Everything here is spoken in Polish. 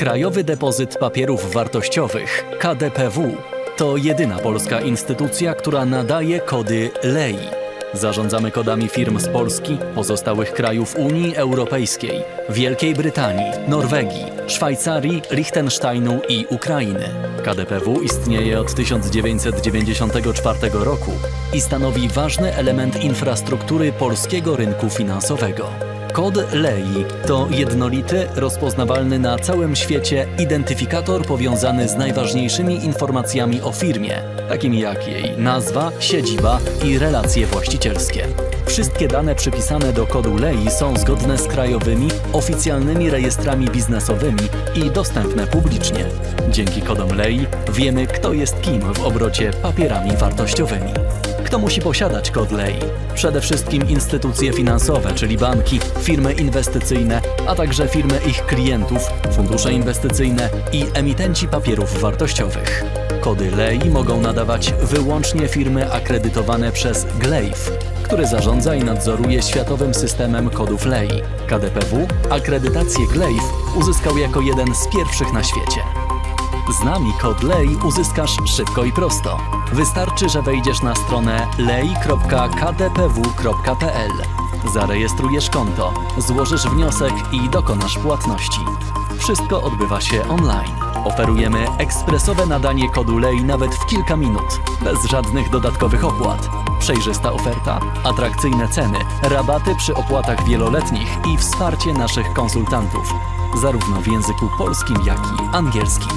Krajowy Depozyt Papierów Wartościowych KDPW to jedyna polska instytucja, która nadaje kody LEI. Zarządzamy kodami firm z Polski, pozostałych krajów Unii Europejskiej, Wielkiej Brytanii, Norwegii, Szwajcarii, Liechtensteinu i Ukrainy. KDPW istnieje od 1994 roku i stanowi ważny element infrastruktury polskiego rynku finansowego. Kod LEI to jednolity, rozpoznawalny na całym świecie identyfikator powiązany z najważniejszymi informacjami o firmie, takimi jak jej nazwa, siedziba i relacje właścicielskie. Wszystkie dane przypisane do kodu LEI są zgodne z krajowymi, oficjalnymi rejestrami biznesowymi i dostępne publicznie. Dzięki kodom LEI wiemy, kto jest kim w obrocie papierami wartościowymi. Kto musi posiadać kod LEI? Przede wszystkim instytucje finansowe, czyli banki, firmy inwestycyjne, a także firmy ich klientów, fundusze inwestycyjne i emitenci papierów wartościowych. Kody LEI mogą nadawać wyłącznie firmy akredytowane przez GLEIF, który zarządza i nadzoruje światowym systemem kodów LEI. KDPW akredytację GLEIF uzyskał jako jeden z pierwszych na świecie. Z nami kod LEI uzyskasz szybko i prosto. Wystarczy, że wejdziesz na stronę lei.kdpw.pl. Zarejestrujesz konto, złożysz wniosek i dokonasz płatności. Wszystko odbywa się online. Oferujemy ekspresowe nadanie kodu LEI nawet w kilka minut, bez żadnych dodatkowych opłat. Przejrzysta oferta, atrakcyjne ceny, rabaty przy opłatach wieloletnich i wsparcie naszych konsultantów, zarówno w języku polskim, jak i angielskim.